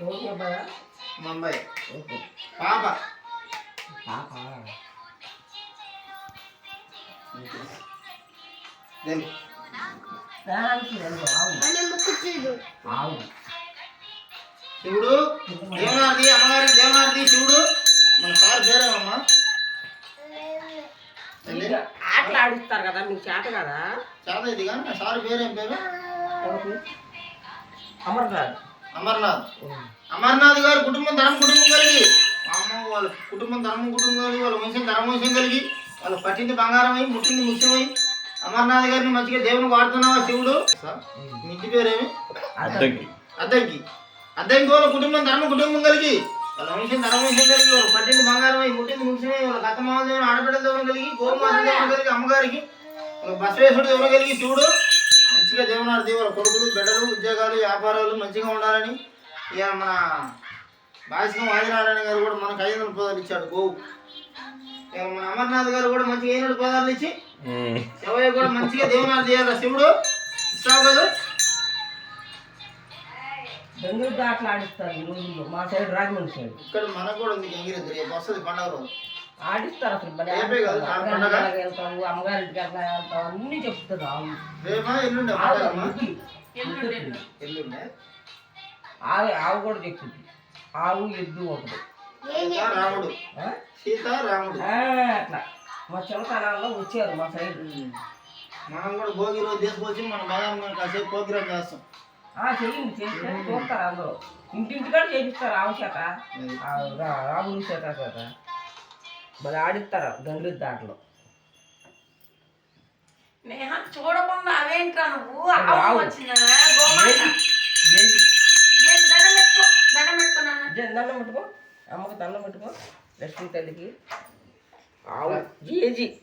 ఎవరికి అబ్బాయా మా అమ్మాయి ఓహో. పాప పాప శివుడు దేవనార్ది అమ్మగారికి దేవనార్ది శివుడు. మన సార్ పేరేమమ్మా ఆటలు ఆడిస్తారు కదా మీకు చేత కదా? చాలా ఇది కానీ నా సార్ పేరేం పేరు? అమర్నాథ్. అమర్నాథ్. అమర్నాథ్ గారి కుటుంబం ధర్మ కుటుంబం కలిగి. మా అమ్మ వాళ్ళ కుటుంబం ధర్మం కుటుంబం కలిగి వాళ్ళ వంశం ధర్మ వంశం కలిగి వాళ్ళ పట్టింది బంగారం అయి ముట్టింది ముత్యమై అమర్నాథ్ గారిని మంచిగా దేవుని వాడుతున్నావా శివుడు? మీ ఇంటి పేరేమి? అద్దెకి. అద్దంకి. అద్దంకి వాళ్ళ కుటుంబం ధర్మ కుటుంబం కలిగి వాళ్ళ వంశం ధర్మ వంశం కలిగి వాళ్ళ పట్టింది బంగారం అయి ముట్టింది ముఖ్యమై వాళ్ళ కథమాల దేవుని ఆడబిడ్డల దేవుని కలిగి గోమాత దేవుని కలిగి అమ్మగారికి వాళ్ళ బసవేశ్వరుడు దేవుని కలిగి శివుడు మంచిగా దేవునాడు వాళ్ళ కొడుకులు బిడ్డలు ఉద్యోగాలు వ్యాపారాలు మంచిగా ఉండాలని ఇక మన భాషకం ఆదినారాయణ గారు కూడా మనకు ఐదు వందల పదాలు ఇచ్చాడు గోవు. ఇక మన అమర్నాథ్ గారు కూడా మంచిగా ఏడు పదాలు ఇచ్చి శివయ్య కూడా మంచిగా దేవునాడు చేయాలి శివుడు? ఇస్తావు కదా బెంగళూరు ఆటలు ఆడిస్తారు ఈ రోజుల్లో. మా సైడ్ రాజమండ్రి సైడ్. ఇక్కడ మనకు కూడా ఉంది ఎంగిరిద్దరు రేపు వస్తుంది పండుగ రోజు ఆడిస్తారు అసలు భలే కాదు, ఆడిస్తారు. వెళ్తావు అమ్మగారింటికి వెళ్తావు అన్ని చెప్తుంది ఆవు ఆవు కూడా చెప్తుంది. ఆవు ఎద్దు ఒకటి. అట్లా. మా చిన్నతనాల్లో వచ్చారు మా సైడ్. మనం కూడా భోగి రోజు తీసుకొచ్చి మన మనం కాసేపు ప్రోగ్రామ్ చేస్తాం. ఆ చెయ్యండి చేస్తే చూస్తారు అందరూ. ఇంటింటికాడ చేపిస్తారు ఆవు చేత. రాముడి చేత చేత. మరి ఆడిస్తారు గంగలి దాంట్లో? నేహ చూడకుండా అవేంట్రా నువ్వు? ఆవు. ఆవు వచ్చిందా? గోమాత? ఏది ఏం దండం పెట్టుకో దండం పెట్టుకో నాన్న. జ- దండం పెట్టుకో. అమ్మకి దండం పెట్టుకో. లక్ష్మీ తల్లికి. ఆవు. జేజీ